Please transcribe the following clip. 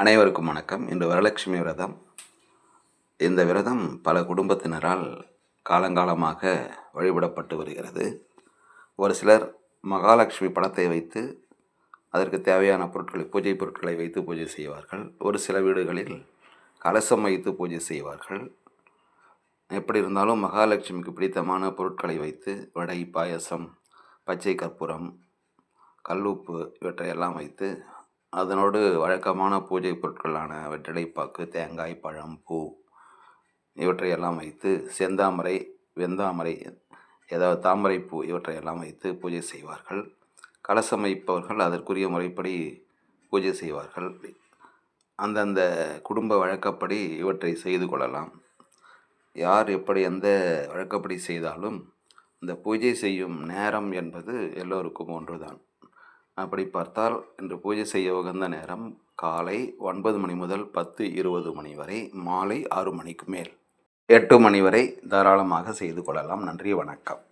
அனைவருக்கும் வணக்கம். இன்று வரலட்சுமி விரதம். இந்த விரதம் பல குடும்பத்தினரால் காலங்காலமாக வழிபடப்பட்டு வருகிறது. ஒரு சிலர் மகாலட்சுமி படத்தை வைத்து அதற்கு தேவையான பொருட்களை பூஜை பொருட்களை வைத்து பூஜை செய்வார்கள். ஒரு சில வீடுகளில் கலசம் வைத்து பூஜை செய்வார்கள். எப்படி இருந்தாலும் மகாலட்சுமிக்கு பிடித்தமான பொருட்களை வைத்து வடை பாயசம் பச்சை கற்பூரம் கல்லுப்பு இவற்றையெல்லாம் வைத்து அதனோடு வழக்கமான பூஜை பொருட்களான வெற்றிலைப்பாக்கு தேங்காய் பழம் பூ இவற்றையெல்லாம் வைத்து செந்தாமரை வெந்தாமரை ஏதாவது தாமரை பூ இவற்றையெல்லாம் வைத்து பூஜை செய்வார்கள். கலசம் வைப்பவர்கள் அதற்குரிய முறைப்படி பூஜை செய்வார்கள். அந்தந்த குடும்ப வழக்கப்படி இவற்றை செய்து கொள்ளலாம். யார் எப்படி எந்த வழக்கப்படி செய்தாலும் இந்த பூஜை செய்யும் நேரம் என்பது எல்லோருக்கும் ஒன்றுதான். அப்படி பார்த்தால் இன்று பூஜை செய்ய உகந்த நேரம் காலை ஒன்பது மணி முதல் பத்து இருபது மணி வரை மாலை ஆறு மணிக்கு மேல். எட்டு மணி வரை தாராளமாக செய்து கொள்ளலாம். நன்றி வணக்கம்.